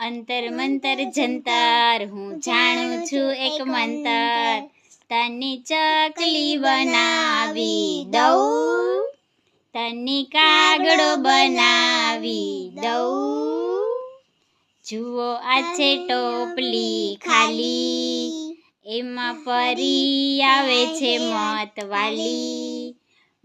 અંતર મંતર જંતર હું જાણું છું એક મંતર. તની ચકલી બનાવી દઉં. તની કાગડો બનાવી દઉં. જુઓ આ છે ટોપલી ખાલી. એમાં પરી આવે છે મતવાલી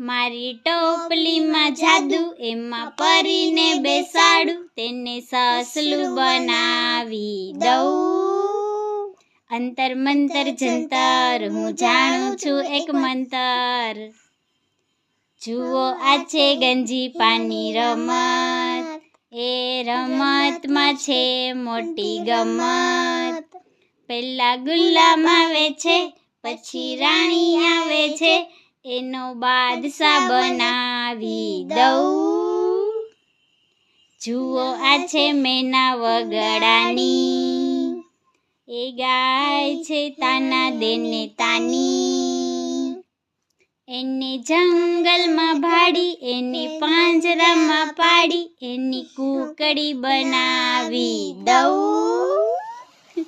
મારી ટોપલીમાં જાદુ એમાં પરીને બેસાડું તેને સસલું બનાવી દઉં. અંતર મંતર જંતર હું જાણું છું એક મંતર. જુઓ આ છે ગંજી પાની રમત. એ રમતમાં છે મોટી ગમત. પહેલા ગુલામ આવે છે પછી રાણી આવે છે એનો બાદશાહ બનાવી દઉં. જુઓ આ છે મેના વગડાની. એ ગાય છે તાના દેને તાની. એને જંગલમાં ભાડી એને પાંજરામાં પાડી એની કુકડી બનાવી દઉં.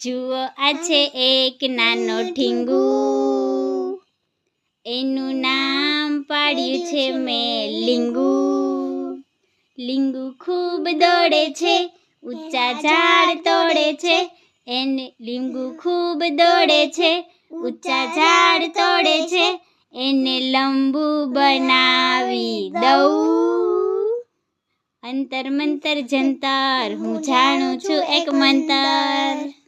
જુઓ આ છે એક નાનો ઠીંગુ. એનું નામ પાડ્યું છે મેં લીંગુ. લીંગુ ખૂબ દોડે છે ઊંચા ઝાડ તોડે છે. એને લીંગુ ખૂબ દોડે છે ઊંચા ઝાડ તોડે છે. એને લંબુ બનાવી દઉં. અંતર મંતર જંતર હું જાણું છું એક મંતર.